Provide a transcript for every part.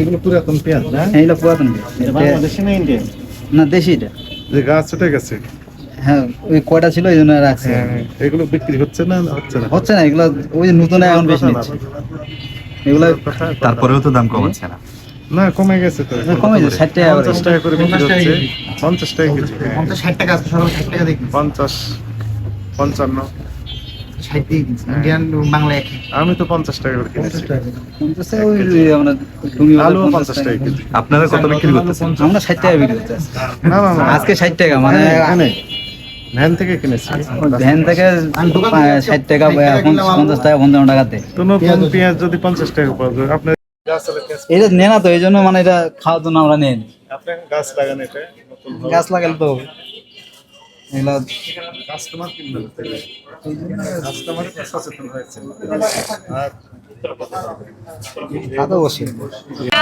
এগুলো পুরাতন পেঁয়াজ না? এইগুলো পুরাতন পেঁয়াজ। না দেশি এটা। যে গাছ উঠে গেছে? হ্যাঁ ওই কয়টা ছিল এই জন্য রাখছি। হ্যাঁ, এগুলো বিক্রি হচ্ছে না হচ্ছে না? হচ্ছে না এগুলো ওই নতুন এখন বেশি নিচ্ছে। এগুলো তারপরেও তো দাম কমাচ্ছে না। না কমে গেছে তো। কমে গেছে, 60 টাকা করে। পঞ্চাশ টাকা করে বিক্রি হচ্ছে। পঞ্চাশ টাকা কেজি। পঞ্চাশ ষাট টাকা আছে সকাল ষাট টাকা দেখি। পঞ্চাশ পঞ্চান্ন। ষাট দিয়ে কিনছি ইন্ডিয়ান বাংলা একই আমি তো পঞ্চাশ টাকা করে কিনেছি। পঞ্চাশ টাকা। ওই আমরা টুঙ্গি আলু পঞ্চাশ পঞ্চাশ টাকা কেজি। আপনারা কত বিক্রি করতেছেন? আমরা ষাট টাকা বিক্রি করতে না না না। আজকে ষাট টাকা মানে হ্যাঁ, ভ্যান থেকে কিনেছি। ভ্যান থেকে ষাট টাকা পঞ্চাশ টাকা পঞ্চান্ন টাকাতে। তো পেঁয়াজ। যদি পঞ্চাশ টাকা পাওয়া যায় আপনার এটা নেয় না তো এই জন্য মানে এটা খাওয়ার জন্য আমরা নিই। গাছ লাগান এটা গাছ লাগালে তো। এগুলো কাস্টমার কিনবে। কাস্টমার সচেতন হয়েছে।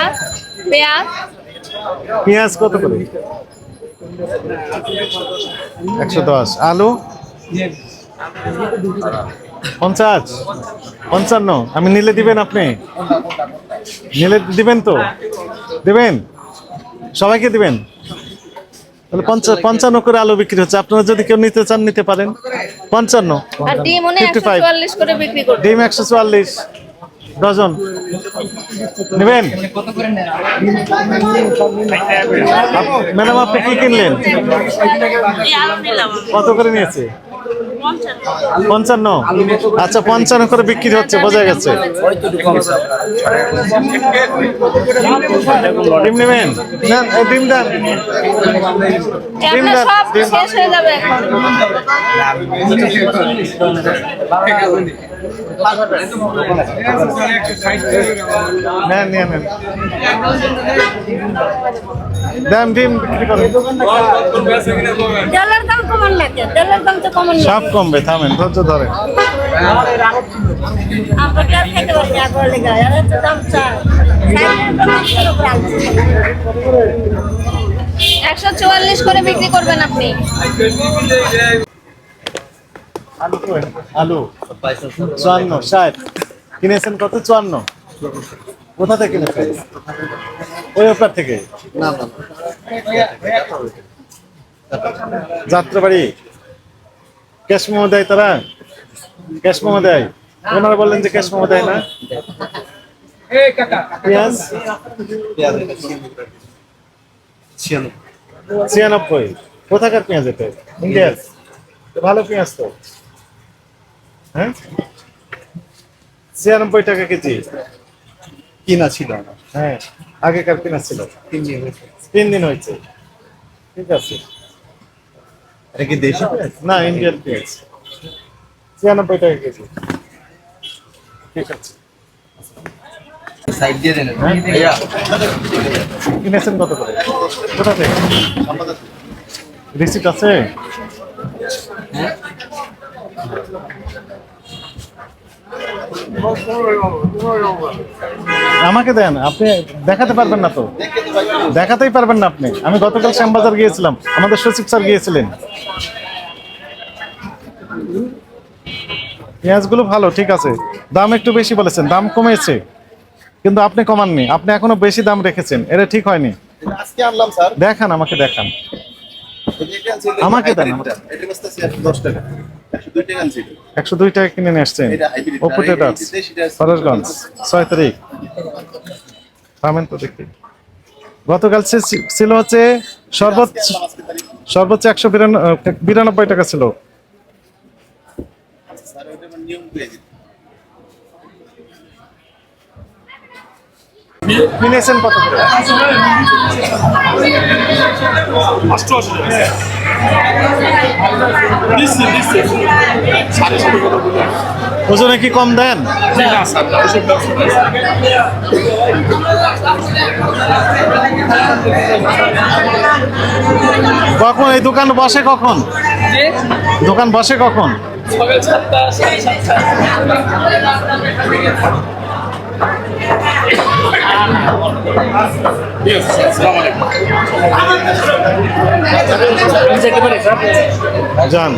আর পেঁয়াজ? পেঁয়াজ কত করে? একশো দশ। আলু? পঞ্চাশ? পঞ্চান্ন। আমি নিলে দিবেন আপনি? নিলে দিবেন তো? দেবেন? সবাইকে দিবেন? তাহলে পঞ্চান্ন করে আলু বিক্রি হচ্ছে। আপনারা যদি কেউ নিতে চান নিতে পারেন। পঞ্চান্ন। আর ডিম মনে একশো 55 চুয়াল্লিশ করে বিক্রি করবে ডিম একশো চুয়াল্লিশ। ডজন। নেবেন? ম্যাডাম আপনি কি কিনলেন? কত করে নিয়েছে? পঞ্চান্ন। আচ্ছা পঞ্চান্ন করে বিক্রি হচ্ছে বোঝা গেছে। ডিম নেবেন? না ডিম দেন। ডিম দেন ডিম। শেষ হয়ে যাবে এখন। নেন নেন। বিক্রি করেন। সব কমবে থামেন। ধৈর্য ধরেন। চাই একশো চুয়াল্লিশ করে বিক্রি করবেন আপনি। আলু চুয়ান্ন ষাট। কিনেছেন কত? চুয়ান্ন। কোথা থেকে কিনেছেন? ওই ওপার থেকে? যাত্রাবাড়ি? ক্যাশ মোমো দেয় তারা? ক্যাশ মোমো দেয়। ওনারা বললেন যে ক্যাশ মোমো দেয় না। পেঁয়াজ? ছিয়ানব্বই। কোথাকার পেঁয়াজ এটা? ইন্ডিয়ার? ভালো পেঁয়াজ তো। হ্যাঁ? ছিয়ানব্বই টাকা কেজি। কিনা ছিল হ্যাঁ। আগেকার কিনা ছিল। তিন দিন হয়েছে। তিন দিন হয়েছে। ঠিক আছে। এটা কি দেশি পেঁয়াজ? না ইন্ডিয়ান পেঁয়াজ। ছিয়ানব্বই টাকা কেজি। ঠিক আছে। সাইড দিয়ে দেন। হ্যাঁ? ভাইয়া। কিনেছেন কত করে? কোথা থেকে? রিসিট আছে? আমাকে দেন আপনি দেখাতে পারবেন না তো। দেখাতেই পারবেন না আপনি। আমি গতকাল শ্যামবাজার গিয়েছিলাম। আমাদের সচিব স্যার গিয়েছিলেন। পেঁয়াজগুলো ভালো ঠিক আছে। দাম একটু বেশি বলেছেন দাম কমেছে। কিন্তু আপনি কমাননি। আপনি এখনও বেশি দাম রেখেছেন। এটা ঠিক হয়নি। আজকে আনলাম স্যার। দেখান আমাকে দেখান। আমাকে দেন, একশো দুই টাকা কিনে নিয়ে আসছেন। ছয় তারিখ। থামেন তো দেখি। গতকাল ছিল হচ্ছে সর্বোচ্চ সর্বোচ্চ একশো বিরানব্বই টাকা ছিল। কিনেছেন কত আমার কত ওজনে কি কম দেন? কখন? এই দোকান বসে কখন? দোকান বসে কখন? সকাল সাতটা সাড়ে সাতটা। যান